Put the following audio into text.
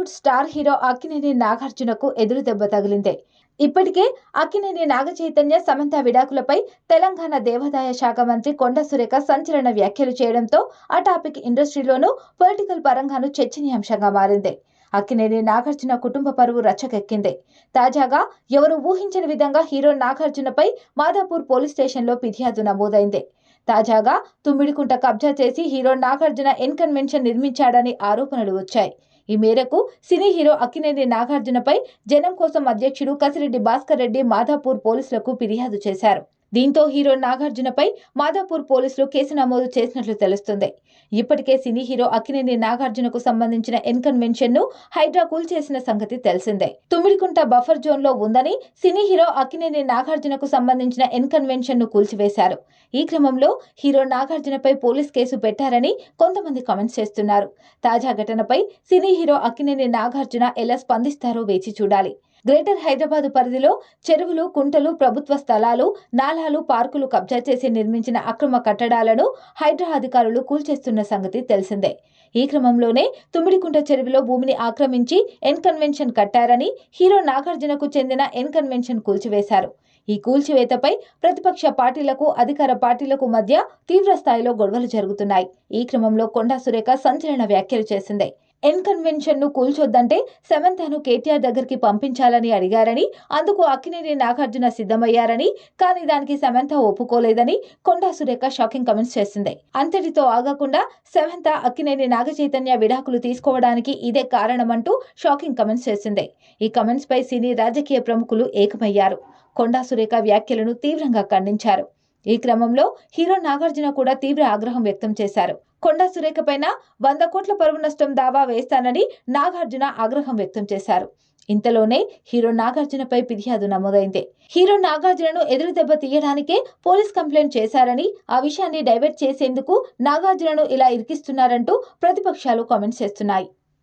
Bollywood star hero Akkineni నాగార్జునకు ఎదురు దెబ్బ తగిలింది. ఇప్పటికే అక్కినేని నాగ చైతన్య సమంత విడాకులపై తెలంగాణ దేవాదాయ శాఖ మంత్రి కొండ సురేఖ సంచలన వ్యాఖ్యలు చేయడంతో ఆ టాపిక్ ఇండస్ట్రీలోనూ పొలిటికల్ పరంగానూ చర్చనీయాంశంగా మారింది. అక్కినేని నాగార్జున కుటుంబ పరువు రచ్చకెక్కింది. తాజాగా ఎవరు ఊహించని విధంగా హీరో నాగార్జునపై మాదాపూర్ పోలీస్ స్టేషన్లో ఫిర్యాదు నమోదైంది. తాజాగా తుమ్మిడికుంట కబ్జా చేసి హీరో నాగార్జున ఎన్కన్వెన్షన్ నిర్మించాడని ఆరోపణలు వచ్చాయి. ఈ మేరకు సినీ హీరో అక్కినేని నాగార్జునపై జనం కోసం అధ్యక్షుడు కసిరెడ్డి భాస్కర్ రెడ్డి మాధాపూర్ పోలీసులకు ఫిర్యాదు చేశారు. దీంతో హీరో నాగార్జునపై మాదాపూర్ పోలీసులు కేసు నమోదు చేసినట్లు తెలుస్తుంది. ఇప్పటికే సినీ హీరో అక్కినేని నాగార్జునకు సంబంధించిన ఎన్కన్వెన్షన్ను హైడ్రా కూల్చేసిన సంగతి తెలిసిందే. తుమ్మిడికుంట బఫర్ జోన్లో ఉందని సినీ హీరో అక్కినేని నాగార్జునకు సంబంధించిన ఎన్కన్వెన్షన్ను కూల్చివేశారు. ఈ క్రమంలో హీరో నాగార్జునపై పోలీస్ కేసు పెట్టారని కొంతమంది కామెంట్స్ చేస్తున్నారు. తాజా ఘటనపై సినీ హీరో అక్కినేని నాగార్జున ఎలా స్పందిస్తారో వేచి చూడాలి. గ్రేటర్ హైదరాబాద్ పరిధిలో చెరువులు కుంటలు ప్రభుత్వ స్థలాలు నాలాలు పార్కులు కబ్జా చేసి నిర్మించిన అక్రమ కట్టడాలను హైడ్రా అధికారులు కూల్చేస్తున్న సంగతి తెలిసిందే. ఈ క్రమంలోనే తుమ్మిడికుంట చెరువులో భూమిని ఆక్రమించి ఎన్కన్వెన్షన్ కట్టారని హీరో నాగార్జునకు చెందిన ఎన్కన్వెన్షన్ కూల్చివేశారు. ఈ కూల్చివేతపై ప్రతిపక్ష పార్టీలకు అధికార పార్టీలకు మధ్య తీవ్ర స్థాయిలో గొడవలు జరుగుతున్నాయి. ఈ క్రమంలో కొండా సురేఖ సంచలన వ్యాఖ్యలు చేసింది. ఎన్కన్వెన్షన్ను కూల్చొద్దంటే సెమంతను కేటీఆర్ దగ్గరికి పంపించాలని అడిగారని అందుకు అక్కినేని నాగార్జున సిద్ధమయ్యారని కానీ దానికి సమంత ఒప్పుకోలేదని కొండా సురేఖ షాకింగ్ కమెంట్స్ చేసింది. అంతటితో ఆగకుండా సెమంత అక్కినేని నాగచైతన్య విడాకులు తీసుకోవడానికి ఇదే కారణమంటూ షాకింగ్ కమెంట్స్ చేసింది. ఈ కమెంట్స్పై సినీ రాజకీయ ప్రముఖులు ఏకమయ్యారు. కొండా సురేఖ వ్యాఖ్యలను తీవ్రంగా ఖండించారు. ఈ క్రమంలో హీరో నాగార్జున కూడా తీవ్ర ఆగ్రహం వ్యక్తం చేశారు. కొండా సురేఖపైన వంద కోట్ల పరువు నష్టం దావా వేస్తానని నాగార్జున ఆగ్రహం వ్యక్తం చేశారు. ఇంతలోనే హీరో నాగార్జునపై ఫిర్యాదు నమోదైంది. హీరో నాగార్జునను ఎదురు దెబ్బ తీయడానికే పోలీస్ కంప్లైంట్ చేశారని ఆ విషయాన్ని డైవర్ట్ చేసేందుకు నాగార్జునను ఇలా ఇరికిస్తున్నారంటూ ప్రతిపక్షాలు కామెంట్స్ చేస్తున్నాయి.